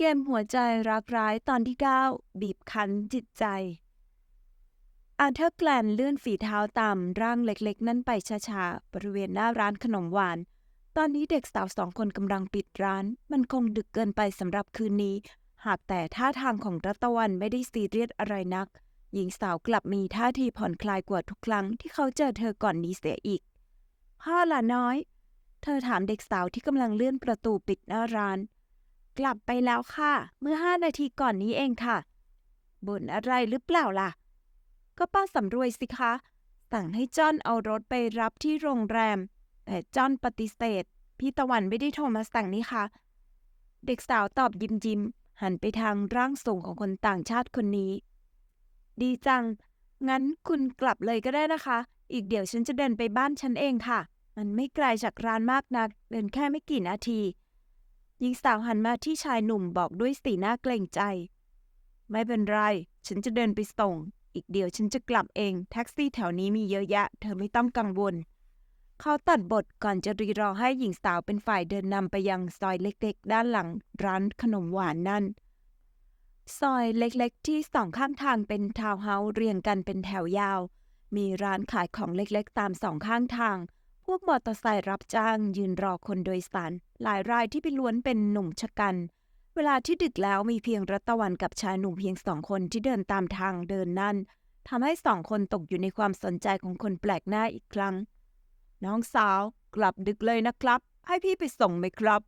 เกมหัวใจรักร้ายตอนที่ 9 บีบคั้นจิตใจ อาเธอร์แกลนเลื่อนฝีเท้าตามร่างเล็กๆ นั่นไปช้าๆ บริเวณหน้าร้านขนมหวาน ตอนนี้เด็กสาวสองคนกำลังปิดร้าน มันคงดึกเกินไปสำหรับคืนนี้ หากแต่ท่าทางของรัตะวันไม่ได้ซีเรียสอะไรนัก หญิงสาวกลับมีท่าทีผ่อนคลายกว่าทุกครั้งที่เขาเจอเธอก่อนนี้เสียอีกพ่อล่ะน้อย เธอถามเด็กสาวที่กำลังเลื่อนประตูปิดหน้าร้าน กลับไปแล้วค่ะ เมื่อห้านาทีก่อนนี้เองค่ะบ่นอะไรหรือเปล่าล่ะ ก็ป้าสำรวยสิคะ สั่งให้จอนเอารถไปรับที่โรงแรม แต่จอนปฏิเสธ พี่ตะวันไม่ได้โทรมาสั่งนี่คะเด็กสาวตอบยิ้มยิ้มหันไปทางร่างสูงของคนต่างชาติคนนี้ ดีจัง งั้นคุณกลับเลยก็ได้นะคะ อีกเดี๋ยวฉันจะเดินไปบ้านฉันเองค่ะ มันไม่ไกลจากร้านมากนัก เดินแค่ไม่กี่นาที หญิงสาวหันมาที่ชายหนุ่มบอกด้วยสีหน้าเกรงใจ ไม่เป็นไร ฉันจะเดินไปส่ง อีกเดี๋ยวฉันจะกลับเอง แท็กซี่แถวนี้มีเยอะแยะ เธอไม่ต้องกังวล เขาตัดบทก่อนจะรีรอให้หญิงสาวเป็นฝ่ายเดินนำไปยังซอยเล็กๆ ด้านหลังร้านขนมหวานนั่น ซอยเล็กๆ ที่สองข้างทางเป็นทาวน์เฮาส์เรียงกันเป็นแถวยาว มีร้านขายของเล็กๆ ตามสองข้างทาง วกมอเตอร์ไซค์รับจ้างยืนรอคนโดยสาร หลายรายที่เป็นล้วนเป็นหนุ่มชะกัน เวลาที่ดึกแล้วมีเพียงรัตวันกับชายหนุ่มเพียงสองคนที่เดินตามทางเดินนั่นทำให้สองคนตกอยู่ในความสนใจของคนแปลกหน้าอีกครั้ง น้องสาวกลับดึกเลยนะครับ ให้พี่ไปส่งไหมครับ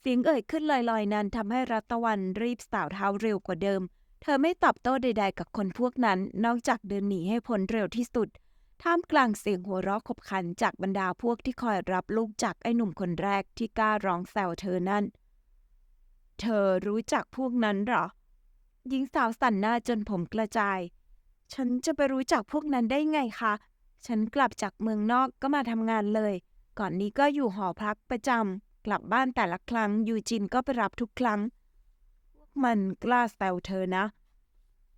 เสียงเอ่ยขึ้นลอยๆ นั้นทำให้รัตวันรีบสาวเท้าเร็วกว่าเดิม เธอไม่ตอบโต้ใด ๆ กับคนพวกนั้น นอกจากเดินหนีให้พ้นเร็วที่สุด ท่ามกลางเสียงหัวเราะขบขันจากบรรดาพวกที่คอยรับลูกจากไอ้หนุ่มคนแรกที่กล้าร้องแซวเธอนั่น เธอรู้จักพวกนั้นหรอ หญิงสาวสั่นหน้าจนผมกระจาย ฉันจะไปรู้จักพวกนั้นได้ไงคะ ฉันกลับจากเมืองนอกก็มาทำงานเลย ก่อนนี้ก็อยู่หอพักประจำ กลับบ้านแต่ละครั้งยูจินก็ไปรับทุกครั้งพวกมันกล้าแซวเธอนะ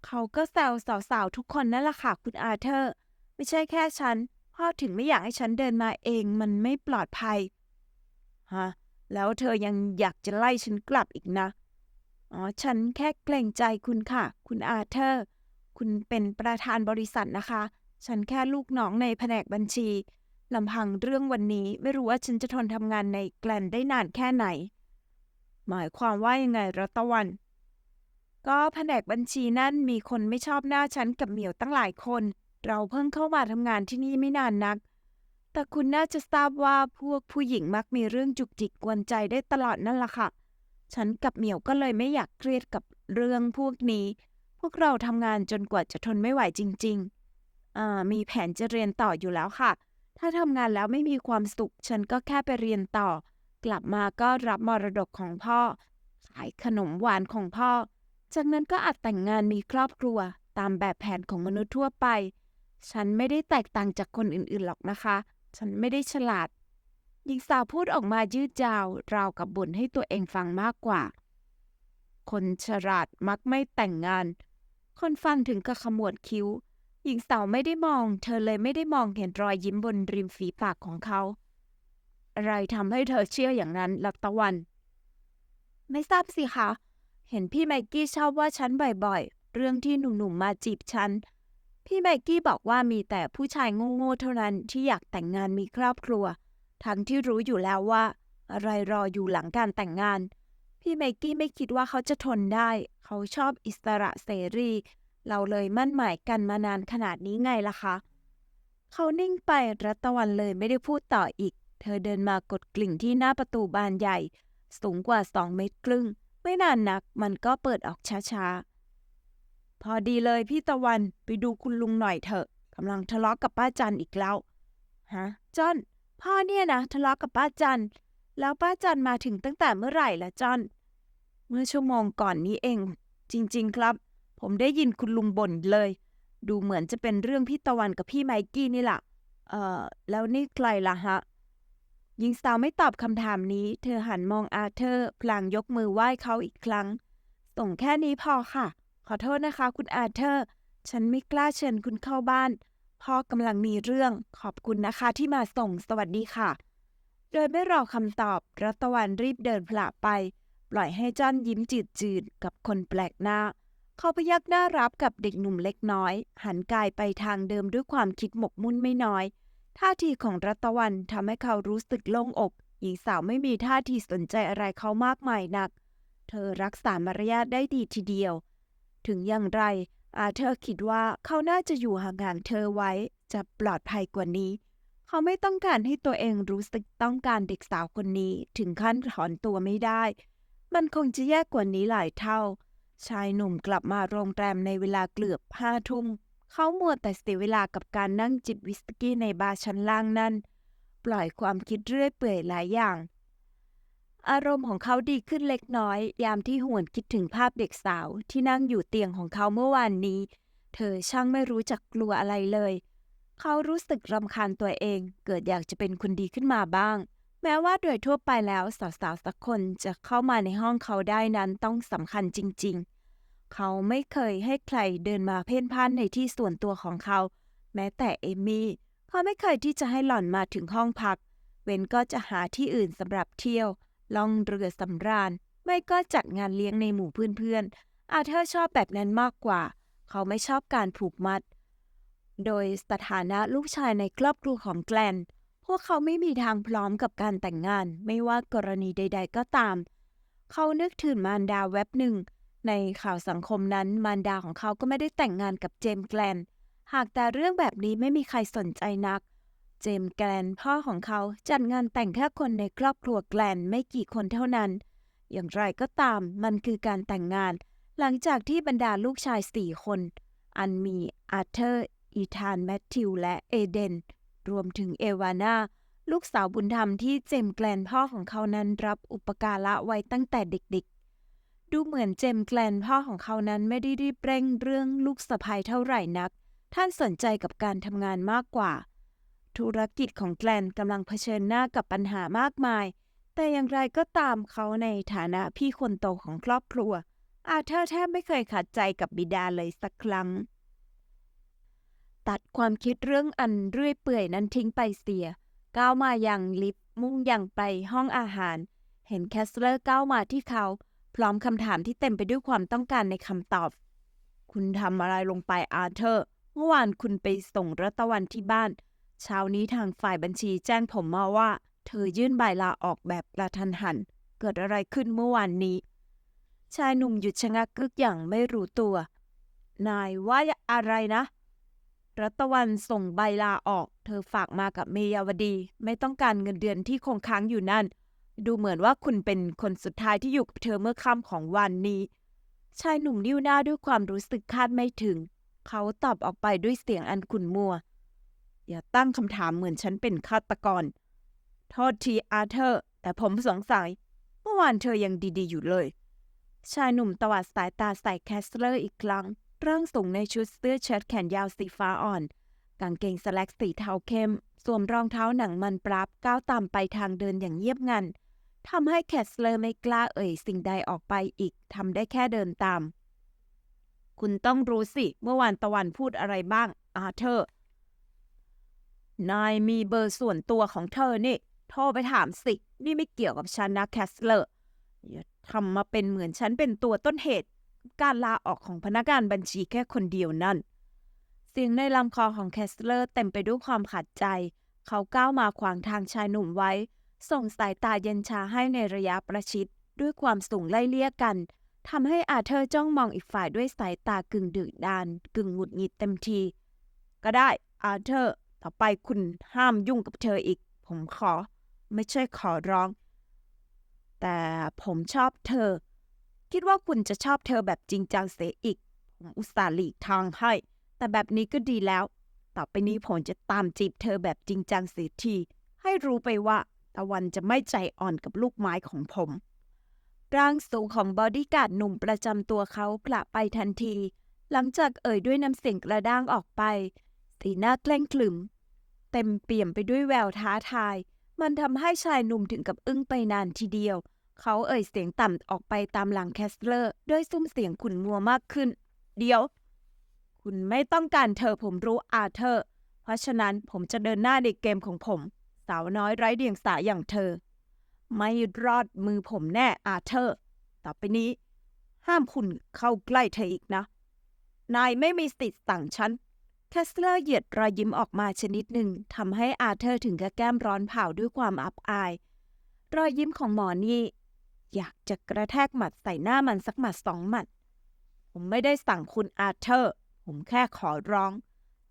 เขาก็แซวสาวๆทุกคนนั่นแหละค่ะคุณอาเธอร์ ไม่ใช่แค่ฉัน พ่อถึงไม่อยากให้ฉันเดินมาเองมันไม่ปลอดภัย ฮะ แล้วเธอยังอยากจะไล่ฉันกลับอีกนะ อ๋อ ฉันแค่เกรงใจคุณค่ะ คุณอาเธอร์ คุณเป็นประธานบริษัทนะคะ ฉันแค่ลูกน้องในแผนกบัญชีลำพังเรื่องวันนี้ไม่รู้ว่าฉันจะทนทำงานในแกลนได้นานแค่ไหน หมายความว่ายังไงรัตวัน ก็แผนกบัญชีนั่นมีคนไม่ชอบหน้าฉันกับเหมียวตั้งหลายคน เราเพิ่งเข้ามาทำงานที่นี่ไม่นานนัก แต่คุณน่าจะทราบว่าพวกผู้หญิงมักมีเรื่องจุกจิกกวนใจได้ตลอดนั่นล่ะค่ะ ฉันกับเหมียวก็เลยไม่อยากเครียดกับเรื่องพวกนี้ พวกเราทำงานจนกว่าจะทนไม่ไหวจริง ๆ อ่า มีแผนจะเรียนต่ออยู่แล้วค่ะ ถ้าทำงานแล้วไม่มีความสุข ฉันก็แค่ไปเรียนต่อ กลับมาก็รับมรดกของพ่อ ขายขนมหวานของพ่อ จากนั้นก็อาจแต่งงานมีครอบครัว ตามแบบแผนของมนุษย์ทั่วไป ฉันไม่ได้แตกต่างจากคนอื่นๆหรอกนะคะ ฉันไม่ได้ฉลาด หญิงสาวพูดออกมายืดยาว ราวกับบ่นให้ตัวเองฟังมากกว่า คนฉลาดมักไม่แต่งงาน คนฟังถึงกับขมวดคิ้ว หญิงสาวไม่ได้มอง เธอเลยไม่ได้มองเห็นรอยยิ้มบนริมฝีปากของเขา อะไรทำให้เธอเชื่ออย่างนั้นลัตะวัน ไม่ทราบสิคะ เห็นพี่ไมกี้ชอบว่าฉันบ่อยๆ เรื่องที่หนุ่มๆมาจีบฉัน พี่ไมกี้บอกว่ามีแต่ผู้ชายโง่ๆเท่านั้นที่อยากแต่งงานมีครอบครัว ทั้งที่รู้อยู่แล้วว่า อะไรรออยู่หลังการแต่งงาน พี่ไมกี้ไม่คิดว่าเขาจะทนได้ เขาชอบอิสระเสรี เราเลยมั่นหมายกันมานานขนาดนี้ไงล่ะคะ เขานิ่งไปรัตวันเลยไม่ได้พูดต่ออีก เธอเดินมากดกลิ่งที่หน้าประตูบานใหญ่ สูงกว่าสองเมตรครึ่ง ไม่นานนักมันก็เปิดออกช้าๆ พอดีเลยพี่ตะวันไปดูคุณลุงหน่อยเถอะกำลังทะเลาะกับป้าจันอีกแล้วฮะจอนพ่อเนี่ยนะทะเลาะกับป้าจันแล้วป้าจันมาถึงตั้งแต่เมื่อไหร่ละจอนเมื่อชั่วโมงก่อนนี้เอง จริง ๆ ครับ ผมได้ยินคุณลุงบ่นเลย ดูเหมือนจะเป็นเรื่องพี่ตะวันกับพี่ไมกี้นี่แหละเอ่อแล้วนี่ใครล่ะฮะหญิงสาวไม่ตอบคำถามนี้ เธอหันมองอาเธอร์พลางยกมือไหว้เขาอีกครั้งส่งแค่นี้พอค่ะ อโทษนะคะ คุณอาเธอร์ ฉันไม่กล้าเชิญคุณเข้าบ้าน พ่อกำลังมีเรื่องขอบคุณนะคะที่มาส่งสวัสดีค่ะ โดยไม่รอคำตอบรัตวันรีบเดินผละไป ปล่อยให้จ้อนยิ้มจืดๆกับคนแปลกหน้า เขาพยักหน้ารับกับเด็กหนุ่มเล็กน้อย หันกายไปทางเดิมด้วยความคิดหมกมุ่นไม่น้อย ท่าทีของรัตวันทำให้เขารู้สึกโล่งอกหญิงสาวไม่มีท่าทีสนใจอะไรเขามากมายนัก เธอรักษามารยาทได้ดีทีเดียว ถึงอย่างไร อาเธอร์คิดว่าเขาน่าจะอยู่ห่างๆเธอไว้ จะปลอดภัยกว่านี้ เขาไม่ต้องการให้ตัวเองรู้สึกต้องการเด็กสาวคนนี้ ถึงขั้นถอนตัวไม่ได้ มันคงจะแย่กว่านี้หลายเท่า ชายหนุ่มกลับมาโรงแรมในเวลาเกือบห้าทุ่มเขามัวแต่เสียเวลากับการนั่งจิบวิสกี้ในบาร์ชั้นล่างนั่น ปล่อยความคิดเรื่อยเปื่อยหลายอย่าง อารมณ์ของเขาดีขึ้นเล็กน้อย ยามที่หวนคิดถึงภาพเด็กสาวที่นั่งอยู่เตียงของเขาเมื่อวานนี้ เธอช่างไม่รู้จักกลัวอะไรเลย เขารู้สึกรำคาญตัวเอง เกิดอยากจะเป็นคนดีขึ้นมาบ้าง แม้ว่าโดยทั่วไปแล้วสาวๆสักคนจะเข้ามาในห้องเขาได้นั้นต้องสำคัญจริง ๆ เขาไม่เคยให้ใครเดินมาเพ่นพ่านในที่ส่วนตัวของเขา แม้แต่เอมี่เขาไม่เคยที่จะให้หล่อนมาถึงห้องพัก เว้นก็จะหาที่อื่นสำหรับเที่ยว ล่องเรือสำราญ ไม่ก็จัดงานเลี้ยงในหมู่เพื่อนๆอาเธอร์ชอบแบบนั้นมากกว่า เขาไม่ชอบการผูกมัด โดยสถานะลูกชายในครอบครัวของแกลน พวกเขาไม่มีทางพร้อมกับการแต่งงาน ไม่ว่ากรณีใด ๆ ก็ตาม เขานึกถึงมารดาแว็บหนึ่ง ในข่าวสังคมนั้นมารดาของเขาก็ไม่ได้แต่งงานกับเจมส์แกลน หากแต่เรื่องแบบนี้ไม่มีใครสนใจนัก เจมส์แกลนพ่อของเขาจัดงานแต่งแค่คนในครอบครัวแกลนไม่กี่คนเท่านั้น อย่างไรก็ตามมันคือการแต่งงาน หลังจากที่บรรดาลูกชายสี่คน อันมีอาร์เธอร์ อีธานแมทธิว และเอเดน รวมถึงเอวาน่าลูกสาวบุญธรรมที่เจมส์แกลนพ่อของเขานั้นรับอุปการะไว้ตั้งแต่เด็กๆ ดูเหมือนเจมส์แกลนพ่อของเขานั้นไม่ได้รีบเร่งเรื่องลูกสะใภ้เท่าไหร่นัก ท่านสนใจกับการทำงานมากกว่า ธุรกิจของแกลนกำลังเผชิญหน้ากับปัญหามากมาย แต่อย่างไรก็ตามเขาในฐานะพี่คนโตของครอบครัว อาเธอร์แทบไม่เคยขัดใจกับบิดาเลยสักครั้ง ตัดความคิดเรื่องอันเรื่อยเปื่อยนั้นทิ้งไปเสีย ก้าวมาอยังลิฟต์มุ่งอย่างไปห้องอาหาร เห็นแคสเลอร์ก้าวมาที่เขา พร้อมคำถามที่เต็มไปด้วยความต้องการในคำตอบ คุณทำอะไรลงไปอาเธอร์ เมื่อวานคุณไปส่งรัตวันที่บ้าน เช้านี้ทางฝ่ายบัญชีแจ้งผมมาว่า เธอยื่นใบลาออกแบบกระทันหัน เกิดอะไรขึ้นเมื่อวานนี้ ชายหนุ่มหยุดชะงักกึกอย่างไม่รู้ตัว นายว่าอะไรนะ รัตวันส่งใบลาออก เธอฝากมากับเมยาวดี ไม่ต้องการเงินเดือนที่คงค้างอยู่นั่น ดูเหมือนว่าคุณเป็นคนสุดท้ายที่อยู่กับเธอเมื่อค่ำของวันนี้ ชายหนุ่มนิ้วหน้าด้วยความรู้สึกคาดไม่ถึง เขาตอบออกไปด้วยเสียงอันขุ่นมัว อย่าตั้งคำถามเหมือนฉันเป็นฆาตกร โทษทีอาเธอร์ แต่ผมสงสัย เมื่อวานเธอยังดีๆ อยู่เลย ชายหนุ่มตวัดสายตาใส่แคสเลอร์อีกครั้ง ร่างสูงในชุดเสื้อเชิ้ตแขนยาวสีฟ้าอ่อน กางเกงสแล็กสีเทาเข้ม สวมรองเท้าหนังมันปรับก้าวตามไปทางเดินอย่างเงียบงันทำให้แคสเลอร์ไม่กล้าเอ่ยสิ่งใดออกไปอีกทำได้แค่เดินตาม คุณต้องรู้สิ เมื่อวานตะวันพูดอะไรบ้าง อาเธอร์ นายมีเบอร์ส่วนตัวของเธอนี่ โทรไปถามสิ นี่ไม่เกี่ยวกับฉันนะแคสเลอร์ อย่าทำมาเป็นเหมือนฉันเป็นตัวต้นเหตุ การลาออกของพนักงานบัญชีแค่คนเดียวนั่น เสียงในลำคอของแคสเลอร์เต็มไปด้วยความขัดใจ เขาก้าวมาขวางทางชายหนุ่มไว้ ส่งสายตาเย็นชาให้ในระยะประชิด ด้วยความสูงไล่เลี่ยกันทำให้อาเธอร์จ้องมองอีกฝ่ายด้วยสายตากึ่งดึกดาน กึ่งหงุดหงิดเต็มที ก็ได้อาเธอร์ ต่อไปคุณห้ามยุ่งกับเธออีก ผมขอ ไม่ใช่ขอร้อง แต่ผมชอบเธอ คิดว่าคุณจะชอบเธอแบบจริงจังเสียอีก ผมอุตส่าห์หลีกทางให้ แต่แบบนี้ก็ดีแล้ว ต่อไปนี้ผมจะตามจีบเธอแบบจริงจังเสียที ให้รู้ไปว่า ตะวันจะไม่ใจอ่อนกับลูกไม้ของผม ร่างสูงของบอดี้การ์ดหนุ่มประจำตัวเขาพละไปทันที หลังจากเอ่ยด้วยน้ำเสียงกระด้างออกไป สีหน้าแกล้งขลึม เต็มเปี่ยมไปด้วยแววท้าทาย มันทำให้ชายหนุ่มถึงกับอึ้งไปนานทีเดียว เขาเอ่ยเสียงต่ำออกไปตามหลังแคสเลอร์ ด้วยซุ้มเสียงขุ่นมัวมากขึ้น เดี๋ยว คุณไม่ต้องการเธอผมรู้อาเธอร์ เพราะฉะนั้นผมจะเดินหน้าในเกมของผม สาวน้อยไร้เดียงสาอย่างเธอ ไม่รอดมือผมแน่อาเธอร์ ต่อไปนี้ ห้ามคุณเข้าใกล้เธออีกนะนายไม่มีสิทธิ์สั่งฉัน แคสเลอร์เหยียดรอยยิ้มออกมาชนิดหนึ่งทำให้อาเธอร์ถึงกับแก้มร้อนเผาด้วยความอับอาย รอยยิ้มของหมอนี่ อยากจะกระแทกหมัดใส่หน้ามันสักหมัดสองหมัด ผมไม่ได้สั่งคุณอาเธอร์ ผมแค่ขอร้อง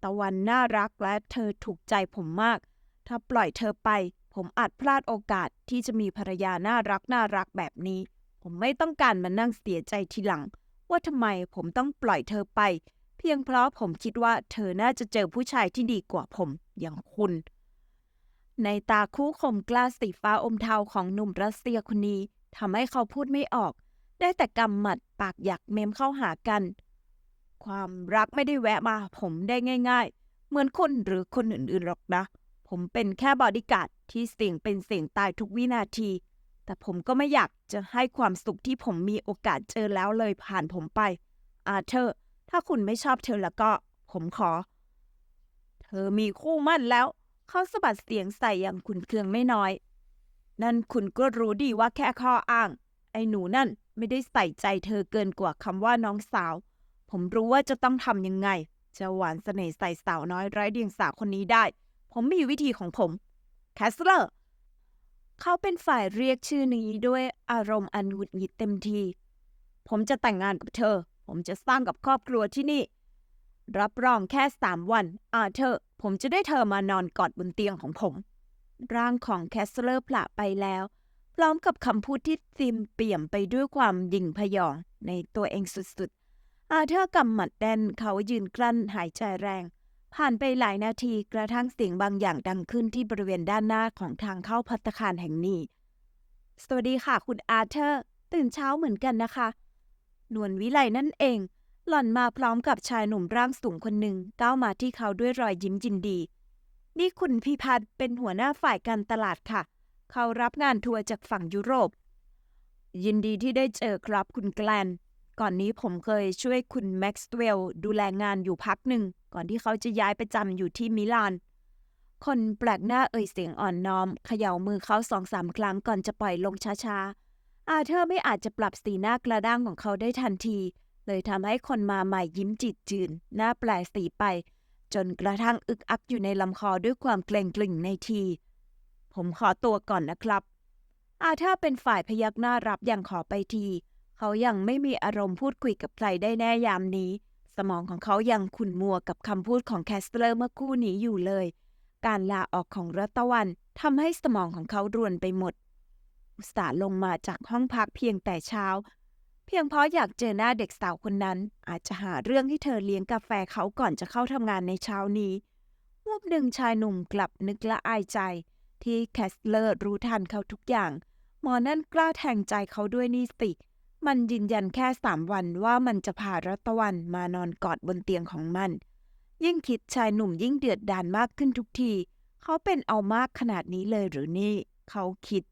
ตะวันน่ารักและเธอถูกใจผมมาก ถ้าปล่อยเธอไป ผมอาจพลาดโอกาสที่จะมีภรรยาน่ารักน่ารักแบบนี้ ผมไม่ต้องการมานั่งเสียใจทีหลัง ว่าทำไมผมต้องปล่อยเธอไป เพียงเพราะผมคิดว่าเธอน่าจะเจอผู้ชายที่ดีกว่าผมอย่างคุณ ในตาคู่คมกล้าสีฟ้าอมเทาของหนุ่มรัสเซียคนนี้ทำให้เขาพูดไม่ออก ได้แต่กำหมัดปากหยักเม้มเข้าหากัน ความรักไม่ได้แวะมาผมได้ง่าย ๆ เหมือนคุณหรือคนอื่นๆหรอกนะ ผมเป็นแค่บอดี้การ์ดที่เสี่ยงเป็นเสี่ยงตายทุกวินาที แต่ผมก็ไม่อยากจะให้ความสุขที่ผมมีโอกาสเจอแล้วเลยผ่านผมไป อาเธอร์ ถ้าคุณไม่ชอบเธอแล้วก็ ผมขอ เธอมีคู่มั่นแล้ว เขาสะบัดเสียงใส่อย่างขุนเคืองไม่น้อย นั่นคุณก็รู้ดีว่าแค่ข้ออ้าง ไอ้หนูนั่นไม่ได้ใส่ใจเธอเกินกว่าคำว่าน้องสาว ผมรู้ว่าจะต้องทำยังไง จะหวานเสน่ห์ใส่สาวน้อยไร้เดียงสาคนนี้ได้ ผมมีวิธีของผมแคสเลอร์เขาเป็นฝ่ายเรียกชื่อนี้ด้วยอารมณ์อันหงุดหงิดเต็มที ผมจะแต่งงานกับเธอ ผมจะสร้างกับครอบครัวที่นี่ รับรองแค่สามวันอาเธอร์ผมจะได้เธอมานอนกอดบนเตียงของผม ร่างของแคสเลอร์ผละไปแล้ว พร้อมกับคำพูดที่ซิมเปี่ยมไปด้วยความดิ่งพยองในตัวเองสุดๆ อาเธอร์กำหมัดแน่นเขายืนกลั้นหายใจแรง ผ่านไปหลายนาทีกระทั่งเสียงบางอย่างดังขึ้นที่บริเวณด้านหน้าของทางเข้าพัตตาคารแห่งนี้ สวัสดีค่ะ คุณอาเธอร์ ตื่นเช้าเหมือนกันนะคะ นวลวิไลนั่นเอง หล่อนมาพร้อมกับชายหนุ่มร่างสูงคนหนึ่งก้าวมาที่เขาด้วยรอยยิ้มยินดี นี่คุณพิพัฒน์เป็นหัวหน้าฝ่ายการตลาดค่ะ เขารับงานทัวร์จากฝั่งยุโรป ยินดีที่ได้เจอครับคุณแกลน ก่อนนี้ผมเคยช่วยคุณแม็กซ์เวลดูแลงานอยู่พักหนึ่ง ก่อนที่เขาจะย้ายไปจำอยู่ที่มิลานคนแปลกหน้าเอ่ยเสียงอ่อนน้อมเขย่ามือเขาสองสามครั้งก่อนจะปล่อยลงช้าๆ อาเธอร์ไม่อาจจะปรับสีหน้ากระด้างของเขาได้ทันที เลยทำให้คนมาใหม่ยิ้มจิตจืน หน้าแปลสีไป จนกระทั่งอึกอักอยู่ในลำคอด้วยความเกรงกลิ่งในที ผมขอตัวก่อนนะครับ อาเธอร์เป็นฝ่ายพยักหน้ารับอย่างขอไปที เขายังไม่มีอารมณ์พูดคุยกับใครได้แน่ยามนี้ สมองของเขายังขุ่นมัวกับคำพูดของแคสเตอร์เมื่อคู่นี้อยู่เลย การลาออกของรัตวันทำให้สมองของเขารวนไปหมด อุตส่าห์ลงมาจากห้องพักเพียงแต่เช้า เพียงเพราะอยากเจอหน้าเด็กสาวคนนั้น อาจจะหาเรื่องให้เธอเลี้ยงกาแฟเขาก่อนจะเข้าทำงานในเช้านี้วูบหนึ่งชายหนุ่มกลับนึกละอายใจ ที่แคสเลอร์รู้ทันเขาทุกอย่าง หมอนั่นกล้าแทงใจเขาด้วยนี่สิ มันยืนยันแค่สามวันว่ามันจะพารัตวันมานอนกอดบนเตียงของมัน ยิ่งคิดชายหนุ่มยิ่งเดือดดาลมากขึ้นทุกที เขาเป็นเอามากขนาดนี้เลยหรือนี่ เขาคิด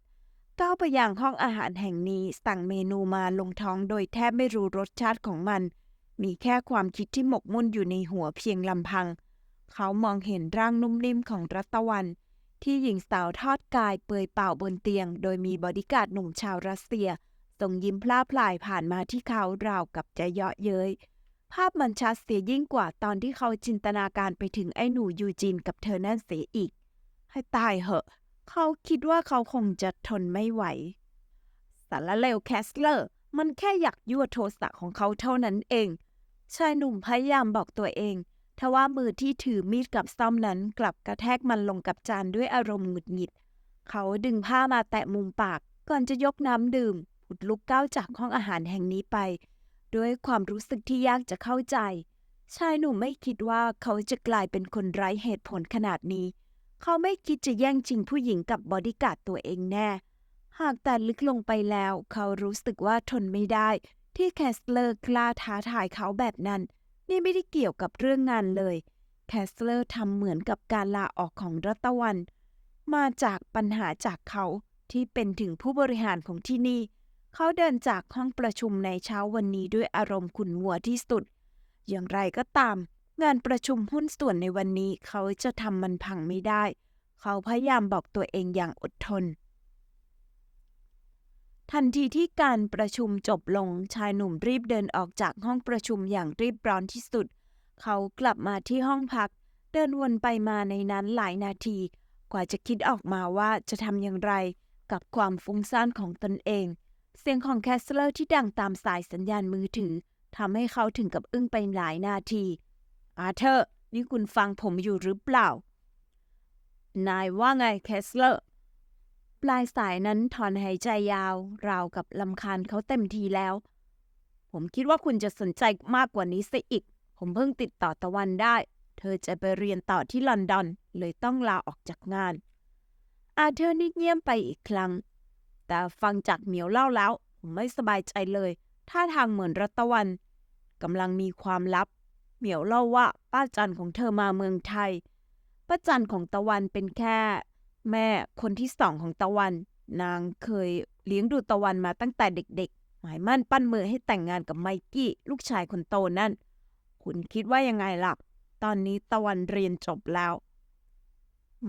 ก้าวไปยังห้องอาหารแห่งนี้สั่งเมนูมาลงท้องโดยแทบไม่รู้รสชาติของมัน มีแค่ความคิดที่หมกมุ่นอยู่ในหัวเพียงลำพัง เขามองเห็นร่างนุ่มนิ่มของรัตวัน ที่หญิงสาวทอดกายเปยเปล่าบนเตียง โดยมีบอดี้การ์ดหนุ่มชาวรัสเซียส่งยิ้มพล่าพลายผ่านมาที่เขาราวกับจะเยาะเย้ยภาพมันชัดเสียยิ่งกว่าตอนที่เขาจินตนาการไปถึงไอ้หนูยูจีนกับเธอนั่นเสียอีก ให้ตายเหอะ เขาคิดว่าเขาคงจะทนไม่ไหว สารเลวแคสเลอร์ มันแค่อยากยั่วโทสะของเขาเท่านั้นเอง ชายหนุ่มพยายามบอกตัวเองทว่ามือที่ถือมีดกับซ่อมนั้นกลับกระแทกมันลงกับจานด้วยอารมณ์หงุดหงิด เขาดึงผ้ามาแตะมุมปาก ก่อนจะยกน้ำดื่มผุดลุกก้าวจากห้องอาหารแห่งนี้ไป ด้วยความรู้สึกที่ยากจะเข้าใจ ชายหนุ่มไม่คิดว่าเขาจะกลายเป็นคนไร้เหตุผลขนาดนี้ เขาไม่คิดจะแย่งชิงผู้หญิงกับบอดี้การ์ดตัวเองแน่ หากแต่ลึกลงไปแล้ว เขารู้สึกว่าทนไม่ได้ ที่แคสเลอร์กล้าท้าทายเขาแบบนั้น นี่ไม่ได้เกี่ยวกับเรื่องงานเลย แคสเลอร์ทำเหมือนกับการลาออกของรัตวัน มาจากปัญหาจากเขาที่เป็นถึงผู้บริหารของที่นี่ เขาเดินจากห้องประชุมในเช้าวันนี้ด้วยอารมณ์ขุ่นมัวที่สุด อย่างไรก็ตาม งานประชุมหุ้นส่วนในวันนี้เขาจะทำมันพังไม่ได้ เขาพยายามบอกตัวเองอย่างอดทน ทันทีที่การประชุมจบลงชายหนุ่มรีบเดินออกจากห้องประชุมอย่างรีบร้อนที่สุด เขากลับมาที่ห้องพัก เดินวนไปมาในนั้นหลายนาที กว่าจะคิดออกมาว่าจะทำอย่างไรกับความฟุ้งซ่านของตนเอง เสียงของแคสเลอร์ที่ดังตามสายสัญญาณมือถือทำให้เขาถึงกับอึ้งไปหลายนาที อาเธอร์ นี่คุณฟังผมอยู่หรือเปล่า นายว่าไงแคสเลอร์ ปลายสายนั้นถอนหายใจยาว ราวกับลำคาญเขาเต็มทีแล้ว ผมคิดว่าคุณจะสนใจมากกว่านี้ซะอีก ผมเพิ่งติดต่อตะวันได้ เธอจะไปเรียนต่อที่ลอนดอน เลยต้องลาออกจากงาน อาเธอร์นิ่งเงียบไปอีกครั้ง แต่ฟังจากเหมียวเล่าแล้ว ผมไม่สบายใจเลยท่าทางเหมือนรัตวันกำลังมีความลับ เหมียวเล่าว่าป้าจันของเธอมาเมืองไทย ป้าจันของตะวันเป็นแค่ แม่คนที่สองของตะวัน นางเคยเลี้ยงดูตะวันมาตั้งแต่เด็กๆ หมายมั่นปั้นมือให้แต่งงานกับไมกี้ลูกชายคนโตนั่น คุณคิดว่ายังไงล่ะ ตอนนี้ตะวันเรียนจบแล้ว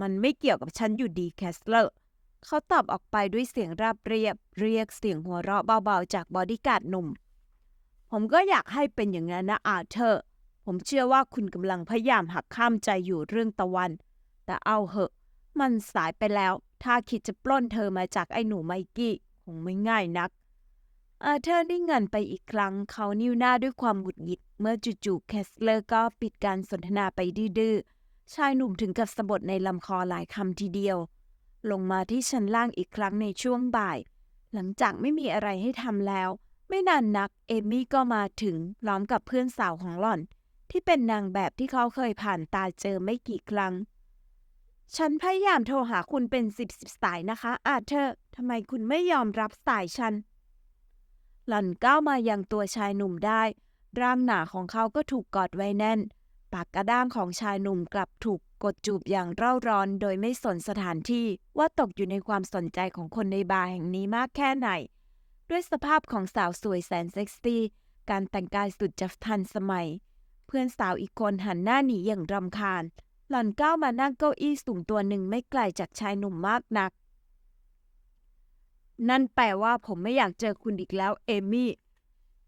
มันไม่เกี่ยวกับฉันอยู่ดีแคสเลอร์ เขาตอบออกไปด้วยเสียงราบเรียบ เรียกเสียงหัวเราะเบาๆจากบอดี้การ์ดหนุ่ม ผมก็อยากให้เป็นอย่างนั้นนะอาเธอร์ ผมเชื่อว่าคุณกำลังพยายามหักข้ามใจอยู่เรื่องตะวัน แต่เอาเหอะ มันสายไปแล้ว ถ้าคิดจะปล้นเธอมาจากไอ้หนูไมกี้คงไม่ง่ายนัก อาเธอร์นิ่งเงินไปอีกครั้ง เขานิ้วหน้าด้วยความหงุดหงิด เมื่อจู่ๆแคสเลอร์ก็ปิดการสนทนาไปดื้อๆ ชายหนุ่มถึงกับสะบดในลำคอหลายคำทีเดียว ลงมาที่ชั้นล่างอีกครั้งในช่วงบ่าย หลังจากไม่มีอะไรให้ทำแล้ว ไม่นานนัก เอมี่ก็มาถึงพร้อมกับเพื่อนสาวของหล่อน ที่เป็นนางแบบที่เขาเคยผ่านตาเจอไม่กี่ครั้ง ฉันพยายามโทรหาคุณเป็นสิบสิบสายนะคะ อาเธอร์ทำไมคุณไม่ยอมรับสายฉัน หล่อนก้าวมายังตัวชายหนุ่มได้ ร่างหนาของเขาก็ถูกกอดไว้แน่น ปากกระด้างของชายหนุ่มกลับถูกกดจูบอย่างเร่าร้อน โดยไม่สนสถานที่ว่าตกอยู่ในความสนใจของคนในบาร์แห่งนี้มากแค่ไหน ด้วยสภาพของสาวสวยแสนเซ็กซี่ การแต่งกายสุดจะทันสมัย เพื่อนสาวอีกคนหันหน้าหนีอย่างรำคาญ หล่อนก้าวมานั่งเก้าอี้สูงตัวหนึ่งไม่ไกลจากชายหนุ่มมากนัก นั่นแปลว่าผมไม่อยากเจอคุณอีกแล้วเอมี่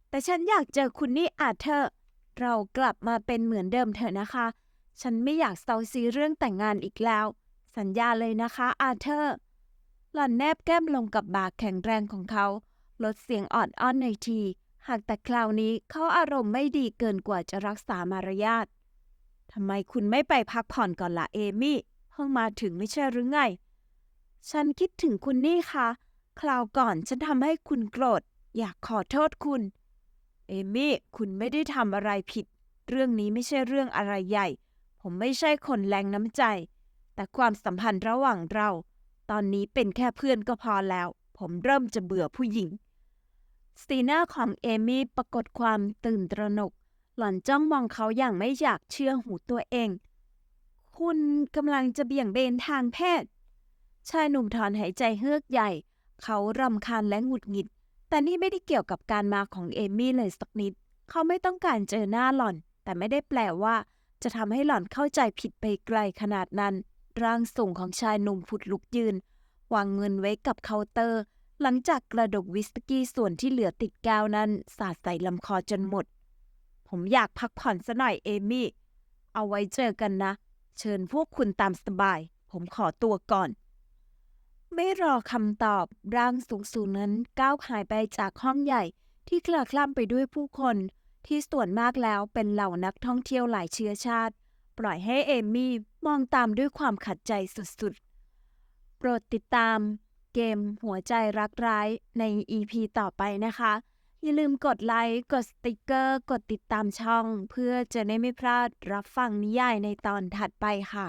แต่ฉันอยากเจอคุณนี่อาเธอร์ เรากลับมาเป็นเหมือนเดิมเถอะนะคะ ฉันไม่อยากเซาซีเรื่องแต่งงานอีกแล้ว สัญญาเลยนะคะอาเธอร์ หล่อนแนบแก้มลงกับบากแข็งแรงของเขา ลดเสียงอ่อนอ้อนในที หากแต่คราวนี้เขาอารมณ์ไม่ดีเกินกว่าจะรักษามารยาททำไมคุณไม่ไปพักผ่อนก่อนล่ะเอมี่ เพิ่งมาถึงไม่ใช่หรือไง ฉันคิดถึงคุณนี่ค่ะ คราวก่อนฉันทำให้คุณโกรธ อยากขอโทษคุณ เอมี่ คุณไม่ได้ทำอะไรผิด เรื่องนี้ไม่ใช่เรื่องอะไรใหญ่ ผมไม่ใช่คนแรงน้ำใจ แต่ความสัมพันธ์ระหว่างเรา ตอนนี้เป็นแค่เพื่อนก็พอแล้ว ผมเริ่มจะเบื่อผู้หญิง สีหน้าของเอมี่ปรากฏความตื่นตระหนก หล่อนจ้องมองเขาอย่างไม่อยากเชื่อหูตัวเอง คุณกำลังจะเบี่ยงเบนทางเพศ ชายหนุ่มถอนหายใจเฮือกใหญ่ เขารำคาญและหงุดหงิด แต่นี่ไม่ได้เกี่ยวกับการมาของเอมี่เลยสักนิด เขาไม่ต้องการเจอหน้าหล่อน แต่ไม่ได้แปลว่า จะทำให้หล่อนเข้าใจผิดไปไกลขนาดนั้น ร่างสูงของชายหนุ่มผุดลุกยืนวางเงินไว้กับเคาน์เตอร์ หลังจากกระดกวิสกี้ส่วนที่เหลือติดแก้วนั้น สาดใส่ลำคอจนหมด ผมอยากพักผ่อนซะหน่อยเอมี่ เอาไว้เจอกันนะ เชิญพวกคุณตามสบาย ผมขอตัวก่อน ไม่รอคำตอบร่างสูงสูงนั้นก้าวหายไปจากห้องใหญ่ที่คลาคล่ำไปด้วยผู้คนที่ส่วนมากแล้วเป็นเหล่านักท่องเที่ยวหลายเชื้อชาติ ปล่อยให้เอมี่มองตามด้วยความขัดใจสุดๆ โปรดติดตาม เกมหัวใจรักร้ายใน EP ต่อไปนะคะ อย่าลืมกดไลค์ กดสติกเกอร์ กดติดตามช่อง เพื่อจะได้ไม่พลาดรับฟังนิยายในตอนถัดไปค่ะ